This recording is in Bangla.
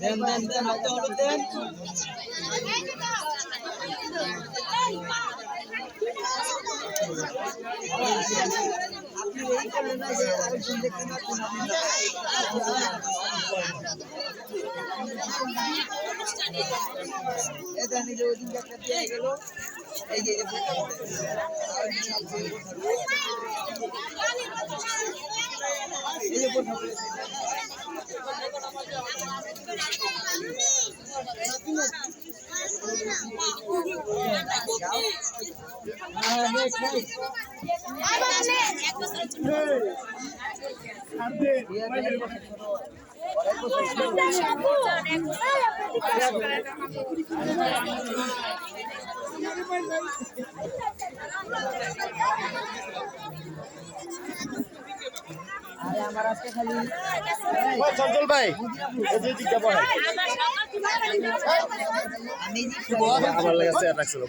দেন দেন দেন হাতে হলুদ দেন আপনি এই এটা নিলে ওই দিন আরে আমার আজকে খালি চঞ্চল ভাই এদিকে পড়ে আমার লাগে চেয়ার রাখছিল